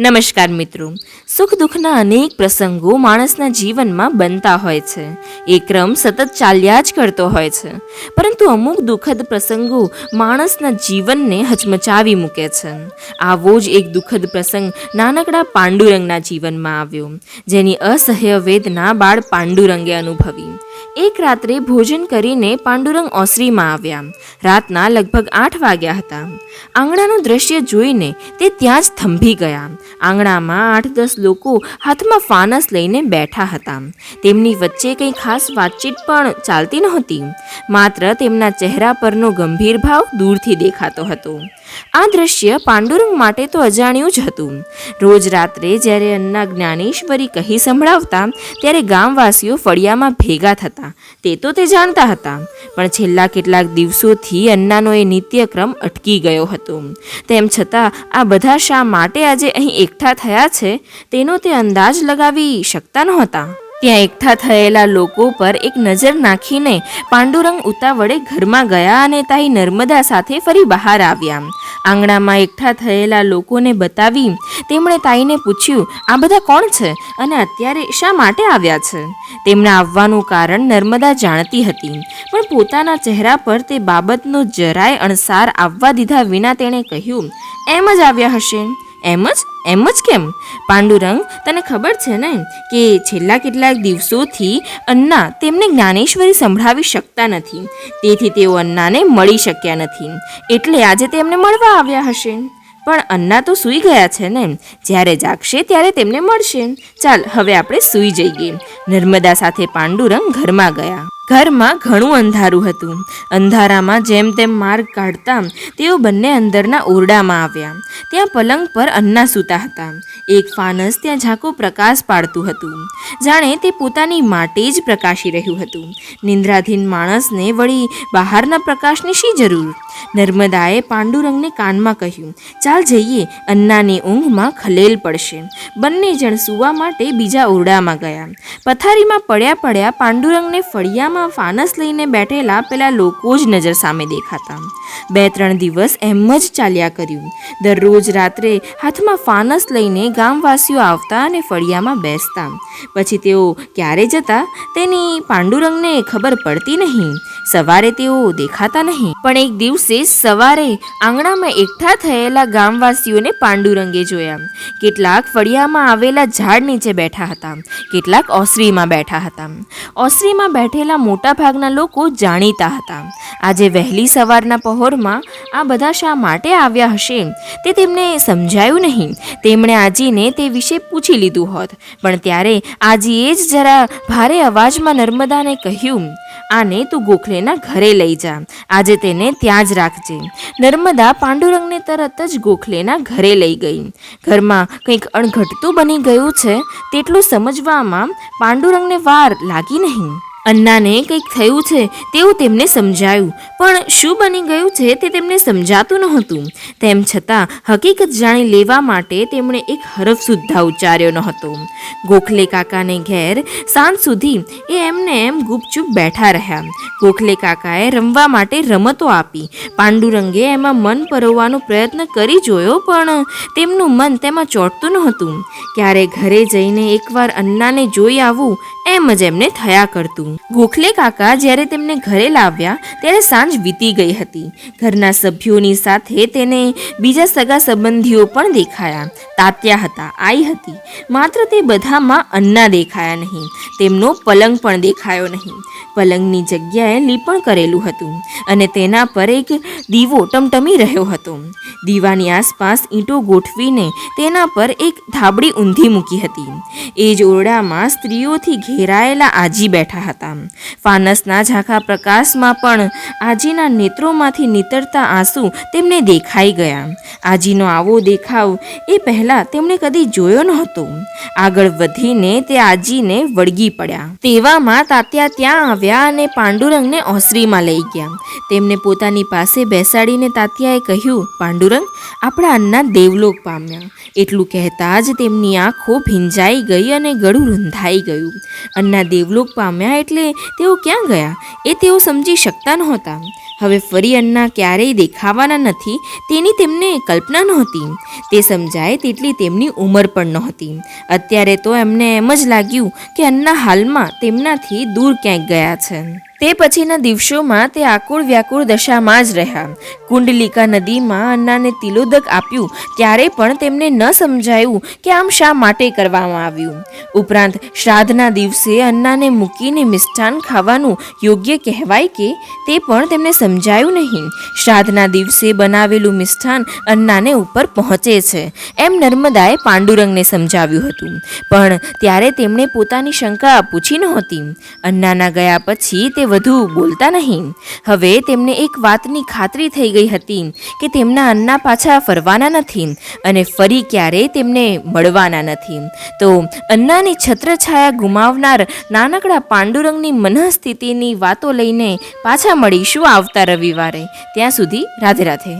નમસ્કાર મિત્રો. સુખ દુઃખના અનેક પ્રસંગો માણસના જીવનમાં બનતા હોય છે. એ ક્રમ સતત ચાલ્યા જ કરતો હોય છે. પરંતુ અમુક દુઃખદ પ્રસંગો માણસના જીવનને હચમચાવી મૂકે છે. આવો જ એક દુઃખદ પ્રસંગ નાનકડા પાંડુરંગના જીવનમાં આવ્યો. જેની અસહ્ય વેદના બાળ પાંડુરંગે અનુભવી. એક રાત્રે ભોજન કરીને પાંડુરંગ ઓસરીમાં આવ્યા. રાતના લગભગ આઠ વાગ્યા હતા. આંગણાનું દ્રશ્ય જોઈને તે ત્યાં જ થંભી ગયા. આંગણામાં આઠ દસ લોકો હાથમાં ફાનસ લઈને બેઠા હતા. તેમની વચ્ચે કંઈ ખાસ વાતચીત પણ ચાલતી નહોતી. માત્ર તેમના ચહેરા પરનો ગંભીર ભાવ દૂરથી દેખાતો હતો. આ દ્રશ્ય પાંડુરંગ માટે તો અજાણ્યું જ હતું. રોજ રાત્રે જ્યારે અન્ના જ્ઞાનેશ્વરી કહી સંભળાવતા, ત્યારે ગામવાસીઓ ફળિયામાં ભેગા થતા. તે તો તે જાણતા હતા. પણ છેલ્લા કેટલાક દિવસોથી અન્નાનો એ નિત્યક્રમ અટકી ગયો હતો. તેમ છતાં, આ બધા શા માટે આજે અહીં એકઠા થયા છે, તેનો તે અંદાજ લગાવી શકતા નહોતા. ત્યાં એકઠા થયેલા લોકો પર એક નજર નાખીને પાંડુરંગ ઉતાવળે ઘરમાં ગયા અને તાઈ નર્મદા સાથે ફરી બહાર આવ્યા. આંગણામાં એકઠા થયેલા લોકોને બતાવી તેમણે તાઈને પૂછ્યું, આ બધા કોણ છે અને અત્યારે શા માટે આવ્યા છે? તેમના આવવાનું કારણ નર્મદા જાણતી હતી, પણ પોતાના ચહેરા પર તે બાબતનો જરાય અણસાર આવવા દીધા વિના તેણે કહ્યું, એમ જ આવ્યા હશે. એમ જ એમ જ કેમ? પાંડુરંગ તને ખબર છે ને કે છેલ્લા કેટલાક દિવસોથી અન્ના તેમને જ્ઞાનેશ્વરી સંભળાવી શકતા નથી. તેથી તેઓ અન્નાને મળી શક્યા નથી. એટલે આજે તેમને મળવા આવ્યા હશે. પણ અન્ના તો સૂઈ ગયા છે ને. જ્યારે જાગશે ત્યારે તેમને મળશે. ચાલ, હવે આપણે સૂઈ જઈએ. નર્મદા સાથે પાંડુરંગ ઘરમાં ગયા. ઘરમાં ઘણું અંધારું હતું. અંધારામાં જેમ તેમ માર્ગ કાઢતા તેઓ બંને અંદરના ઓરડામાં આવ્યા. ત્યાં પલંગ પર અન્ના સૂતા હતા. એક ફાનસ ત્યાં ઝાંકો પ્રકાશ પાડતું હતું. જાણે તે પોતાની માટે જ પ્રકાશી રહ્યું હતું. નિંદ્રાધીન માણસને વળી બહારના પ્રકાશની શી જરૂર? નર્મદાએ પાંડુરંગને કાનમાં કહ્યું, ચાલ જઈએ, અન્નાની ઊંઘમાં ખલેલ પડશે. બંને જણ સૂવા માટે બીજા ઓરડામાં ગયા. પથારીમાં પડ્યા પડ્યા પાંડુરંગને ફળિયામાં ફાનસ લઈને બેઠેલા પેલા લોકો જ નજર સામે દેખાતા. બે ત્રણ દિવસ એમ જ ચાલ્યા કર્યું. દરરોજ રાત્રે હાથમાં ફાનસ લઈને ગામવાસીઓ આવતા અને ફળિયામાં બેસતા. પછી તેઓ ક્યારે જતા તેની પાંડુરંગને ખબર પડતી નહીં. સવારે તેઓ દેખાતા નહીં. પણ એક દિવસે સવારે આંગણામાં એકઠા થયેલા ગામવાસીઓને પાંડુરંગે જોયા. કેટલાક ફળિયામાં આવેલા ઝાડ નીચે બેઠા હતા. કેટલાક ઓસરીમાં બેઠા હતા. ઓસરીમાં બેઠેલા મોટા ભાગના લોકો જાણીતા હતા. આજે વહેલી સવારના પહોરમાં આ બધા શા માટે આવ્યા હશે તે તેમને સમજાયું નહીં. તેમણે આજીને તે વિશે પૂછી લીધું હોત. પણ ત્યારે આજીએ જ જરા ભારે અવાજમાં નર્મદાને કહ્યું આને તું ગોખલેના ઘરે લઈ જા. આજે તેને ત્યાં જ રાખજે. નર્મદા પાંડુરંગને તરત જ ગોખલેના ઘરે લઈ ગઈ. ઘરમાં કંઈક અણઘટતું બની ગયું છે, તેટલું સમજવામાં પાંડુરંગને વાર લાગી નહીં. અન્નાને કંઈક થયું છે, તેવું તેમને સમજાયું. પણ શું બની ગયું છે તે તેમને સમજાતું નહોતું. તેમ છતાં, હકીકત જાણી લેવા માટે તેમણે એક હરફ સુદ્ધા ઉચ્ચાર્યો નહોતો. ગોખલે કાકાને ઘેર સાંજ સુધી એ એમને એમ ગુપચુપ બેઠા રહ્યા. ગોખલે કાકાએ રમવા માટે રમતો આપી. પાંડુરંગે એમાં મન પરોવવાનો પ્રયત્ન કરી જોયો, પણ તેમનું મન તેમાં ચોંટતું નહોતું. ક્યારે ઘરે જઈને એકવાર અન્નાને જોઈ આવવું એમ જ એમને થયા કરતું. ગોખલે કાકા જ્યારે તેમને ઘરે લાવ્યા, ત્યારે સાંજ વીતી ગઈ હતી. ઘરના સભ્યોની સાથે તેને બીજા સગા સંબંધીઓ પણ દેખાયા. તાત્યા હતા, આઈ હતી. માત્ર તે બધામાં અન્ના દેખાયા નહીં. તેમનો પલંગ પણ દેખાયો નહીં. પલંગની જગ્યાએ લીપણ કરેલું હતું અને તેના પર એક દીવો ટમટમી રહ્યો હતો. દીવાની આસપાસ ઈંટો ગોઠવીને તેના પર એક ધાબળી ઊંધી મૂકી હતી. એ જ ઓરડામાં સ્ત્રીઓથી ઘેરાયેલા આજી બેઠા હતા. ફાનસના ઝાંખા પ્રકાશમાં પણ આજીના નેત્રોમાંથી નીતરતા આંસુ તેમને દેખાઈ ગયા. આજીનો આવો દેખાવ એ પહેલાં તેમણે કદી જોયો નહોતો. આગળ વધીને તે આજીને વળગી પડ્યા. તેવામાં તાત્યા ત્યાં આવ્યા અને પાંડુરંગને ઓસરીમાં લઈ ગયા. તેમને પોતાની પાસે બેસાડીને તાત્યાએ કહ્યું, પાંડુરંગ, આપણા અન્ના દેવલોક પામ્યા. એટલું કહેતા જ તેમની આંખો ભીંજાઈ ગઈ અને ગળું રૂંધાઈ ગયું. અન્ના દેવલોક પામ્યા એટલે તેઓ ક્યાં ગયા? એ તેઓ સમજી શકતા નહોતા. હવે ફરી અન્ના ક્યારેય દેખાવાના નથી, તેની તેમને કલ્પના નહોતી. તે સમજાય તેટલી તેમની ઉંમર પણ નહોતી. અત્યારે તો એમને એમ જ લાગ્યું કે અન્ના હાલમાં તેમનાથી દૂર ક્યાંક ગયા છે. તે પછીના દિવસોમાં તે આકુળ વ્યાકુળ દશામાં જ રહ્યા. કુંડલિકા નદીમાં અન્નાને તિલોદક આપ્યું, ત્યારે પણ તેમને ન સમજાયું કે આમ શા માટે કરવામાં આવ્યું. ઉપરાંત શ્રાદ્ધના દિવસે અન્નાને મૂકીને મિષ્ટાન ખાવાનું યોગ્ય કહેવાય કે તે પણ તેમને સમજાયું નહીં. શ્રાદ્ધના દિવસે બનાવેલું મિષ્ઠાન અન્નાને ઉપર પહોંચે છે. એમ નર્મદાએ પાંડુરંગને સમજાવ્યું હતું. પણ ત્યારે તેમણે પોતાની શંકા પૂછી નહોતી. અન્નાના ગયા પછી તે વધુ બોલતા નહીં. હવે તેમને એક વાતની ખાતરી થઈ ગઈ હતી કે તેમના અન્ના પાછા ફરવાના નથી અને ફરી ક્યારેય તેમને મળવાના નથી. તો અન્નાની છત્રછાયા ગુમાવનાર નાનકડા પાંડુરંગની મનઃસ્થિતિની વાતો લઈને પાછા મળીશું આવતા રવિવારે. ત્યાં સુધી રાધે રાધે.